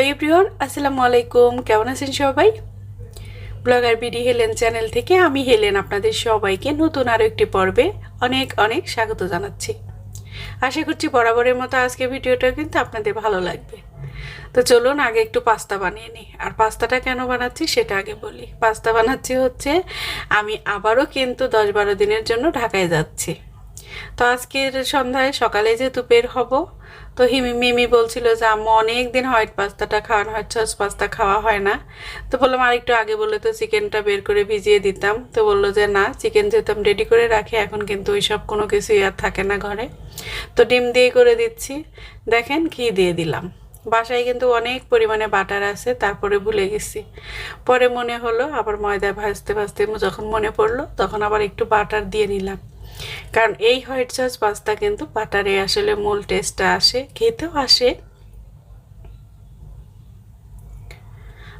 Hello ইব্রিয়ন আসসালামু আলাইকুম। কেমন আছেন সবাই? ব্লগার বিডি হেলেন চ্যানেল থেকে আমি হেলেন আপনাদের সবাইকে নতুন আরও একটি পর্বে অনেক অনেক স্বাগত জানাচ্ছি। আশা করছি বরাবরের মতো আজকে ভিডিওটা কিন্তু আপনাদের ভালো লাগবে। তো চলুন, আগে একটু পাস্তা বানিয়ে নিই। আর পাস্তাটা কেন বানাচ্ছি সেটা আগে বলি। পাস্তা বানাচ্ছি হচ্ছে, আমি আবারও কিন্তু দশ বারো দিনের জন্য ঢাকায় যাচ্ছি। তো আজকের সন্ধ্যায় সকালে যেহেতু বের হব, তো হিমি মিমি বলছিল যে, আম্মু অনেক দিন হোয়াইট পাস্তাটা খাওয়ানো হয় সস পাস্তা খাওয়া হয় না। তো বললাম আর একটু আগে বললে তো চিকেনটা বের করে ভিজিয়ে দিতাম। তো বলল যে, না, চিকেন যেহেতু আমি রেডি করে রাখি, এখন কিন্তু ওইসব কোনো কিছুই আর থাকে না ঘরে। তো ডিম দিয়ে করে দিচ্ছি। দেখেন ঘি দিয়ে দিলাম। বাসায় কিন্তু অনেক পরিমাণে বাটার আছে, তারপরে ভুলে গেছি। পরে মনে হলো, আবার ময়দা ভাজতে ভাজতে যখন মনে পড়ল, তখন আবার একটু বাটার দিয়ে নিলাম। কারণ এই হোয়াইট সস পাস্তা কিন্তু বাটারে আসলে মূল টেস্টটা আসে, খেতেও আসে।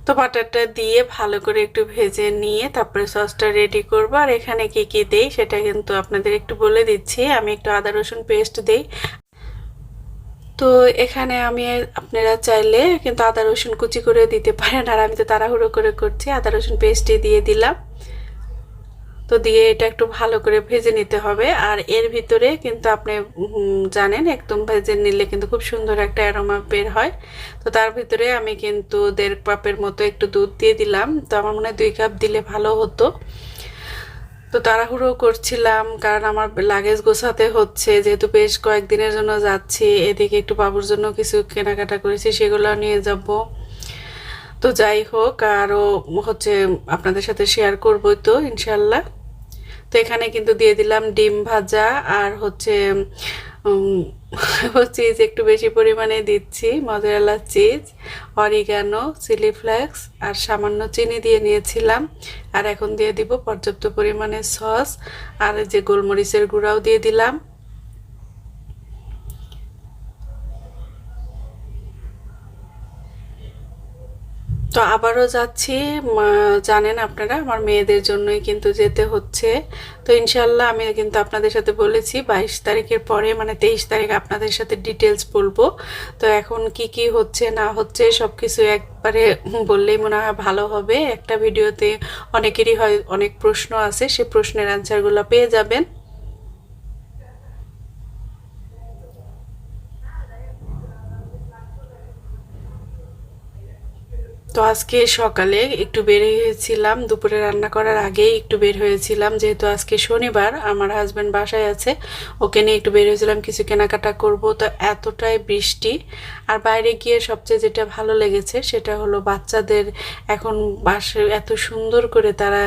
তো বাটারটা দিয়ে ভালো করে একটু ভেজে নিয়ে তারপরে সসটা রেডি করব। আর এখানে কি কি দেই সেটা কিন্তু আপনাদের একটু বলে দিচ্ছি। আমি একটু আদা, রসুন পেস্ট দিই। তো এখানে আমি, আপনারা চাইলে কিন্তু আদা, রসুন কুচি করে দিতে পারেন। আর আমি তো তাড়াহুড়ো করে করছি, আদা, রসুন পেস্টই দিয়ে দিলাম। তো দিয়ে এটা একটু ভালো করে ভেজে নিতে হবে। আর এর ভিতরে কিন্তু আপনি জানেন একদম ভেজে নিলে কিন্তু খুব সুন্দর একটা অ্যারোমা বের হয়। তো তার ভিতরে আমি কিন্তু দেড় কাপের মতো একটু দুধ দিয়ে দিলাম। তো আমার মনে হয় দুই কাপ দিলে ভালো হতো। তো তাড়াহুড়ো করছিলাম, কারণ আমার লাগেজ গোছাতে হচ্ছে। যেহেতু বেশ কয়েকদিনের জন্য যাচ্ছি, এদিকে একটু বাবুর জন্য কিছু কেনাকাটা করেছি, সেগুলো নিয়ে যাব। তো যাই হোক, আরও হচ্ছে আপনাদের সাথে শেয়ার করব তো ইনশাল্লাহ তো এখানে কিন্তু দিয়ে দিলাম ডিম ভাজা আর হচ্ছে চিজ একটু বেশি পরিমাণে দিচ্ছি mozzarella cheese oregano chilli flakes আর সামান্য চিনি দিয়ে নিয়েছিলাম। আর এখন দিয়ে দিব পর্যাপ্ত পরিমাণে সস আর যে গোলমরিচের গুঁড়াও দিয়ে দিলাম। তো আবারও যাচ্ছি। জানেন আপনারা, আমার মেয়েদের জন্যই কিন্তু যেতে হচ্ছে। তো ইনশাল্লাহ আমি কিন্তু আপনাদের সাথে বলেছি, বাইশ তারিখের পরে মানে তেইশ তারিখ আপনাদের সাথে ডিটেলস বলব। তো এখন কি কি হচ্ছে, না হচ্ছে সব কিছু একবারে বললেই মনে হয় ভালো হবে। একটা ভিডিওতে অনেকেরই হয়, অনেক প্রশ্ন আছে, সে প্রশ্নের অ্যান্সারগুলো পেয়ে যাবেন। তো আজকে সকালে একটু বের হয়েছিলাম। দুপুরে রান্না করার আগেই একটু বের হয়েছিলাম। যেহেতু আজকে শনিবার, আমার হাজব্যান্ড বাসায় আছে, ওকে নিয়ে একটু বের হয়েছিলাম, কিছু কেনাকাটা করব। তো এতটাই বৃষ্টি। আর বাইরে গিয়ে সবচেয়ে যেটা ভালো লেগেছে, সেটা হলো বাচ্চাদের এখন বাসে এত সুন্দর করে তারা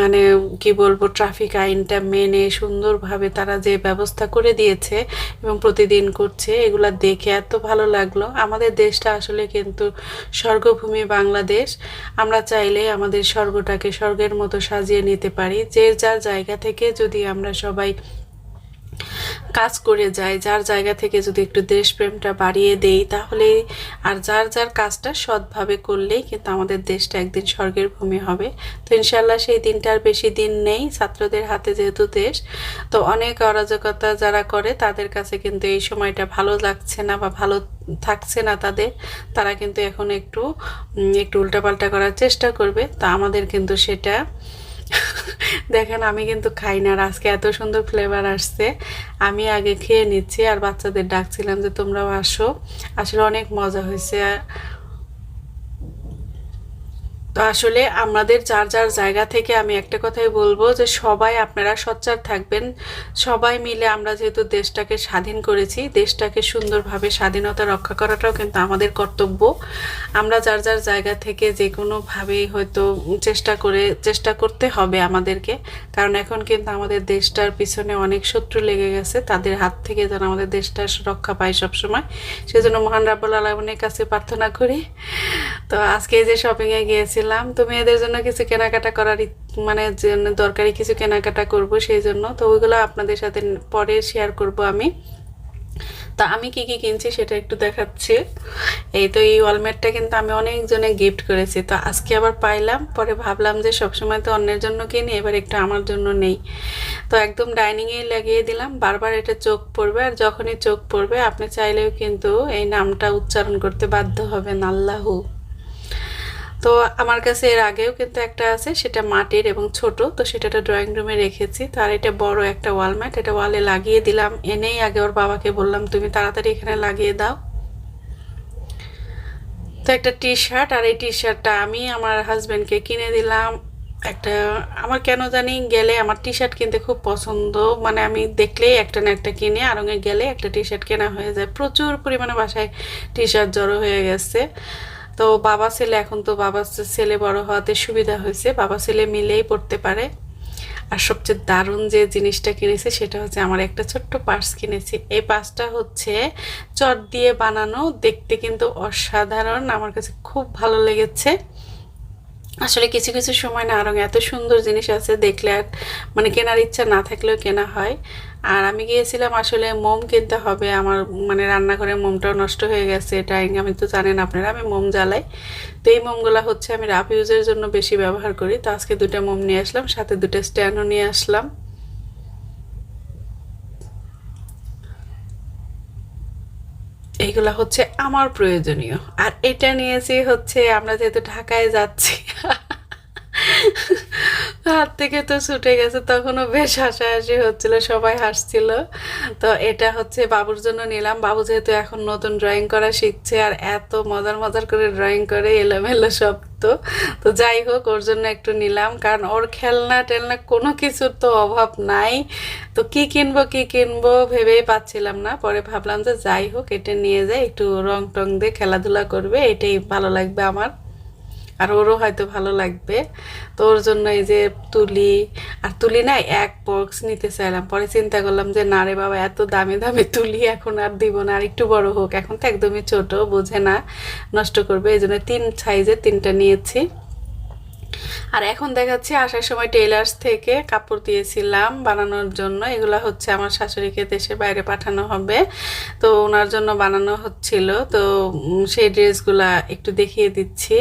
মানে কি বলব ট্রাফিক আইনটা মেনে সুন্দরভাবে তারা যে ব্যবস্থা করে দিয়েছে এবং প্রতিদিন করছে, এগুলা দেখে এত ভালো লাগল। আমাদের দেশটা আসলে কিন্তু স্বর্গভূমি বাংলাদেশ, আমরা চাইলে আমাদের স্বর্গটাকে স্বর্গের মতো সাজিয়ে নিতে পারি। যে যার জায়গা থেকে যদি আমরা সবাই কাজ করে যায়, যার জায়গা থেকে যদি একটু দেশপ্রেমটা বাড়িয়ে দেই, তাহলে আর যার যার কাজটা সৎভাবে করলেই কিন্তু আমাদের দেশটা একদিন স্বর্গের ভূমি হবে। তো ইনশাল্লাহ সেই দিনটার বেশি দিন নেই, ছাত্রদের হাতে যেহেতু দেশ, তো অনেক অরাজকতা যারা করে, তাদের কাছে কিন্তু এই সময়টা ভালো লাগছে না বা ভালো থাকছে না তাদের। তারা কিন্তু এখন একটু একটু উল্টাপাল্টা করার চেষ্টা করবে। তা আমাদের কিন্তু সেটা দেখেন, আমি কিন্তু খাই না আর আজকে এত সুন্দর ফ্লেভার আসছে। আমি আগে খেয়ে নিচ্ছি আর বাচ্চাদের ডাকছিলাম যে তোমরাও আসো। আসলে অনেক মজা হয়েছে। তো আসলে আমাদের যার যার জায়গা থেকে আমি একটা কথাই বলব যে সবাই আপনারা সচ্চার থাকবেন। সবাই মিলে আমরা যেহেতু দেশটাকে স্বাধীন করেছি, দেশটাকে সুন্দরভাবে স্বাধীনতা রক্ষা করাটাও কিন্তু আমাদের কর্তব্য। আমরা যার যার জায়গা থেকে যে কোনোভাবেই হয়তো চেষ্টা করে, চেষ্টা করতে হবে আমাদেরকে। কারণ এখন কিন্তু আমাদের দেশটার পিছনে অনেক শত্রু লেগে গেছে, তাদের হাত থেকে যেন আমাদের দেশটা রক্ষা পায় সবসময়। সেজন্য মহান রাব্বুল আলমনের কাছে প্রার্থনা করি। তো আজকে যে শপিংয়ে গিয়েছি গেছিলাম তো মেয়েদের জন্য কিছু কেনাকাটা করার মানে দরকারি কিছু কেনাকাটা করব সেই জন্য তো ওইগুলো আপনাদের সাথে পরে শেয়ার করব আমি। তা আমি কি কি কিনছি সেটা একটু দেখাচ্ছি। এই তো এই ওয়ালমেটটা কিন্তু আমি অনেকজনে গিফট করেছি। তো আজকে আবার পাইলাম, পরে ভাবলাম যে সবসময় তো অন্যের জন্য কিনি, এবার একটু আমার জন্য নেই। তো একদম ডাইনিংয়ে লাগিয়ে দিলাম, বারবার এটা চোখ পড়বে আর যখনই চোখ পড়বে, আপনি চাইলেও কিন্তু এই নামটা উচ্চারণ করতে বাধ্য হবেন, আল্লাহু। তো আমার কাছে এর আগেও কিন্তু একটা আছে, সেটা মাটির এবং ছোট। তো সেটা ড্রয়িং রুমে রেখেছি। তো আর এটা বড় একটা ওয়ালম্যাট এটা ওয়ালে লাগিয়ে দিলাম। এনেই আগে ওর বাবাকে বললাম, তুমি তাড়াতাড়ি এখানে লাগিয়ে দাও। তো একটা টি শার্ট আর এই টি শার্টটা আমি আমার হাজব্যান্ডকে কিনে দিলাম। একটা, আমার কেন জানি গেলে আমার টি শার্ট কিনতে খুব পছন্দ। মানে আমি দেখলেই একটা না একটা কিনে। আরঙে গেলে একটা টি শার্ট কেনা হয়ে যায়। প্রচুর পরিমাণে বাসায় টি শার্ট জড়ো হয়ে গেছে। তো বাবা ছেলে, এখন তো বাবা ছেলে বড় হওয়াতে সুবিধা হয়েছে। বাবা ছেলে মিলেই পড়তে পারে। আর সবচেয়ে দারুণ যে জিনিসটা কিনেছি, সেটা হচ্ছে আমার একটা ছোট্ট পার্স কিনেছি। এই পার্সটা হচ্ছে চট দিয়ে বানানো। দেখতে কিন্তু অসাধারণ। আমার কাছে খুব ভালো লেগেছে। আসলে কিছু কিছু সময় না আরও এত সুন্দর জিনিস আছে দেখলে আর মানে কেনার ইচ্ছা না থাকলেও কেনা হয়। আর আমি গিয়েছিলাম আসলে মোম কিনতে হবে। আমার মানে রান্নাঘরে মোমটাও নষ্ট হয়ে গেছে এটা আমি তো জানেন আপনারা, আমি মোম জ্বালাই। তো এই মোমগুলো হচ্ছে আমি রাফ ইউজের জন্য বেশি ব্যবহার করি। তো আজকে দুটা মোম নিয়ে আসলাম, সাথে দুটো স্ট্যান্ডও নিয়ে আসলাম। এইগুলা হচ্ছে আমার প্রয়োজনীয়। আর এটা নিয়েছি হচ্ছে আমরা যেহেতু ঢাকায় যাচ্ছি। হাত থেকে তো ছুটে গেছে, তখনও বেশ হাসাহাসি হচ্ছিল, সবাই হাসছিল। তো এটা হচ্ছে বাবুর জন্য নিলাম। বাবু যেহেতু এখন নতুন ড্রয়িং করা শিখছে আর এত মজার মজার করে ড্রয়িং করে, এলোমেলো সব তো। তো যাই হোক, ওর জন্য একটু নিলাম, কারণ ওর খেলনা টেলনা কোনো কিছুর তো অভাব নাই। তো কি কিনবো কি কিনবো ভেবেই পাচ্ছিলাম না। পরে ভাবলাম যে যাই হোক, এটা নিয়ে যাই, একটু রং টং দিয়ে খেলাধুলা করবে, এটাই ভালো লাগবে আমার। আর ওরও হয়তো ভালো লাগবে। তো ওর জন্য এই যে তুলি, আর তুলি না এক বক্স নিতে চাইলাম। পরে চিন্তা করলাম যে, না রে বাবা, এত দামি দামি তুলি এখন আর দিব না। আর একটু বড় হোক। এখন তো একদমই ছোট, বোঝে না, নষ্ট করবে। এই জন্য তিন সাইজে তিনটা নিয়েছি। আর এখন দেখাচ্ছি আসার সময় টেলার্স থেকে কাপড় দিয়েছিলাম বানানোর জন্য। এগুলো হচ্ছে আমার শাশুড়িকে দেশের বাইরে পাঠানো হবে। তো ওনার জন্য বানানো হচ্ছিল। তো সেই ড্রেসগুলা একটু দেখিয়ে দিচ্ছি।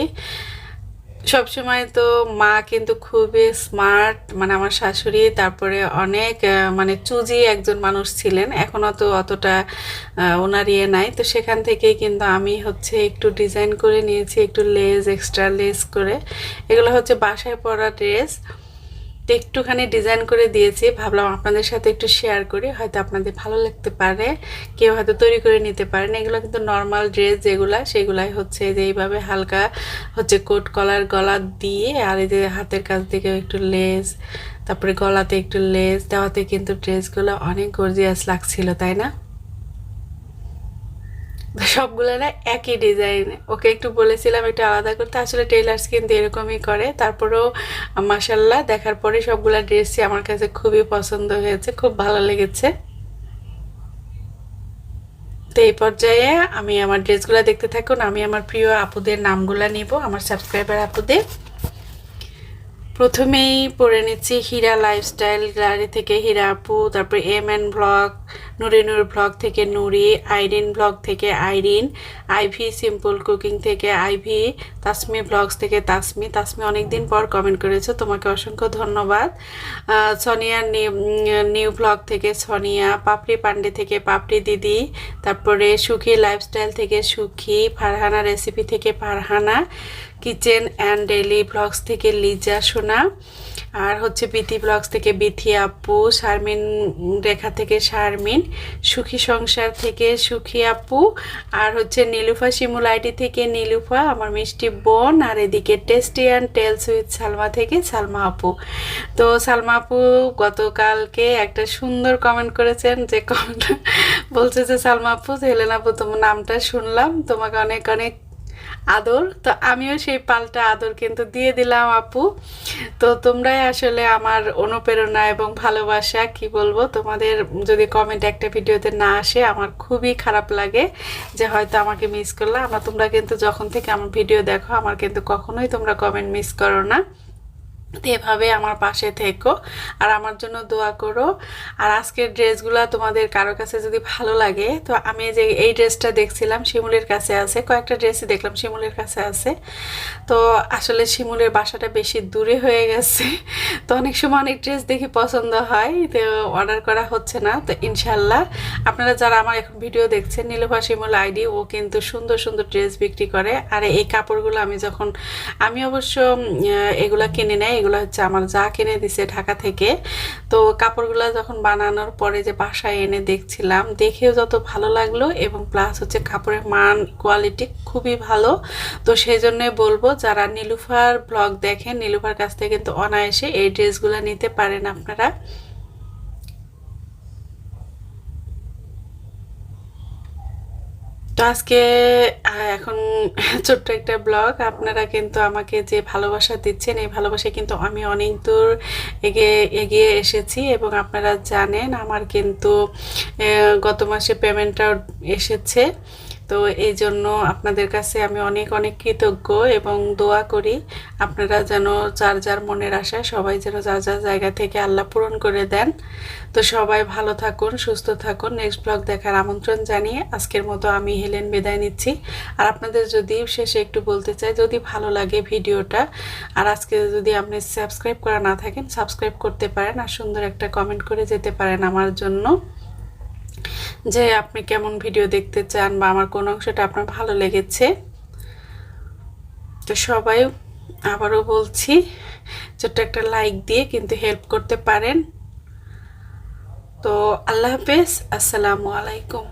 সবসময় তো মা কিন্তু খুবই স্মার্ট মানে আমার শাশুড়ি, তারপরে অনেক মানে চুজি একজন মানুষ ছিলেন এখনও তো অতটা ওনার ইয়ে নাই, তো সেখান থেকেই কিন্তু আমি হচ্ছে একটু ডিজাইন করে নিয়েছি, একটু লেস এক্সট্রা লেস করে। এগুলো হচ্ছে বাসায় পরা ড্রেস তো একটুখানি ডিজাইন করে দিয়েছি। ভাবলাম আপনাদের সাথে একটু শেয়ার করি। হয়তো আপনাদের ভালো লাগতে পারে। কেউ হয়তো তৈরি করে নিতে পারেন। এগুলো কিন্তু নর্মাল ড্রেস যেগুলা, সেগুলাই হচ্ছে যে এইভাবে হালকা হচ্ছে কোট কলার গলা দিয়ে আর এই যে হাতের কাছ থেকে একটু লেস তারপরে গলাতে একটু লেস দেওয়াতে কিন্তু ড্রেসগুলো অনেক গর্জিয়াস লাগছিল, তাই না? সবগুলো না একই ডিজাইন ওকে একটু বলেছিলাম একটু আলাদা করতে, আসলে টেলার্স কিন্তু এরকমই করে। তারপরেও মাসাল্লাহ দেখার পরে সবগুলো ড্রেসই আমার কাছে খুবই পছন্দ হয়েছে, খুব ভালো লেগেছে। তো এই পর্যায়ে আমি আমার ড্রেসগুলো দেখতে থাকুন, আমি আমার প্রিয় আপুদের নামগুলো নিব, আমার সাবস্ক্রাইবার আপুদের। প্রথমেই পড়ে নিচ্ছি হীরা লাইফস্টাইল গ্যালারি থেকে হীরা আপু, তারপর M N blog Nuri Nur blog থেকে নুরি, আইরিন ব্লগ থেকে আইরিন, আইভি সিম্পল কুকিং থেকে আইভি, তাসমি ব্লগস থেকে তাসমি। তাসমি অনেক দিন পর কমেন্ট করেছ, তোমাকে অসংখ্য ধন্যবাদ। সনিয়া নিউ ব্লগ থেকে সনিয়া, পাপড়ি পান্ডে থেকে পাপড়ি দিদি, তারপরে সুখী লাইফস্টাইল থেকে সুখী, ফারহানা রেসিপি থেকে Farhana kitchen and daily blogs থেকে লিজা সোনা। আর হচ্ছে বিথি ব্লগস থেকে বিথি আপু, শারমিন রেখা থেকে শারমিন, সুখী সংসার থেকে সুখী আপু, আর হচ্ছে নীলুফা শিমুল থেকে নীলুফা, আমার মিষ্টি বোন, আর এদিকে tasty and tales with Salma থেকে সালমা আপু। তো সালমা আপু গতকালকে একটা সুন্দর কমেন্ট করেছেন যে কমেন্ট বলছে যে, সালমা আপু, হেলেন আপু, তোমার নামটা শুনলাম, তোমাকে অনেক অনেক আদর। তো আমিও সেই পাল্টা আদর কিন্তু দিয়ে দিলাম, আপু। তো তোমরাই আসলে আমার অনুপ্রেরণা এবং ভালোবাসা, কি বলব? তোমাদের যদি কমেন্ট একটা ভিডিওতে না আসে, আমার খুবই খারাপ লাগে যে হয়তো আমাকে মিস করলাম আমার তোমরা কিন্তু যখন থেকে আমার ভিডিও দেখো, আমার কিন্তু কখনোই তোমরা কমেন্ট মিস করো না। এভাবে আমার পাশে থেকো আর আমার জন্য দোয়া করো। আর আজকের ড্রেসগুলো তোমাদের কারও কাছে যদি ভালো লাগে, তো আমি যে এই ড্রেসটা দেখছিলাম শিমুলের কাছে আছে, কয়েকটা ড্রেসই দেখলাম শিমুলের কাছে আছে। তো আসলে শিমুলের বাসাটা বেশি দূরে হয়ে গেছে, তো অনেক সময় অনেক ড্রেস দেখি পছন্দ হয়, তো অর্ডার করা হচ্ছে না, তো ইনশাল্লাহ আপনারা যারা আমার এখন ভিডিও দেখছেন নীলভা শিমুল আইডি, ও কিন্তু সুন্দর সুন্দর ড্রেস বিক্রি করে। আর এই কাপড়গুলো আমি যখন, আমি অবশ্য এগুলা কিনে নেই এগুলো হচ্ছে আমার যা কিনে দিছে ঢাকা থেকে। তো কাপড়গুলো যখন বানানোর পরে যে বাসায় এনে দেখছিলাম, দেখেও যত ভালো লাগল এবং প্লাস হচ্ছে কাপড়ের মান কোয়ালিটি খুবই ভালো। তো সেই জন্যই বলব, যারা নীলুফার ব্লগ দেখেন, নীলুফার কাছ থেকে কিন্তু অনায়াসে এই ড্রেসগুলো নিতে পারেন আপনারা। তো আজকে এখন ছোট্ট একটা ব্লগ। আপনারা কিন্তু আমাকে যে ভালোবাসা দিচ্ছেন, এই ভালোবাসায় কিন্তু আমি অনেক দূর এগিয়ে এগিয়ে এসেছি এবং আপনারা জানেন আমার কিন্তু গত মাসে পেমেন্টটাও এসেছে। তো এই জন্য আপনাদের কাছে আমি অনেক অনেক কৃতজ্ঞ এবং দোয়া করি। আপনারা যেন যার যার মনের আশা সবাই যেন যার যার জায়গা থেকে আল্লাহ পূরণ করে দেন। তো সবাই ভালো থাকুন, সুস্থ থাকুন। নেক্সট ব্লগ দেখার আমন্ত্রণ জানিয়ে আজকের মতো আমি হেলেন বিদায় নিচ্ছি। আর আপনাদের যদি শেষে একটু বলতে চাই, যদি ভালো লাগে ভিডিওটা, আর আজকে যদি আপনি সাবস্ক্রাইব করা না থাকেন সাবস্ক্রাইব করতে পারেন। আর সুন্দর একটা কমেন্ট করে যেতে পারেন আমার জন্য। যে আপনি কেমন ভিডিও দেখতে চান বা আমার কোন অংশটা আপনার ভালো লেগেছে। তো সবাই আবারও বলছি, ছোট্ট একটা লাইক দিয়ে কিন্তু হেল্প করতে পারেন। তো আল্লাহ হাফেজ, আসসালামু আলাইকুম।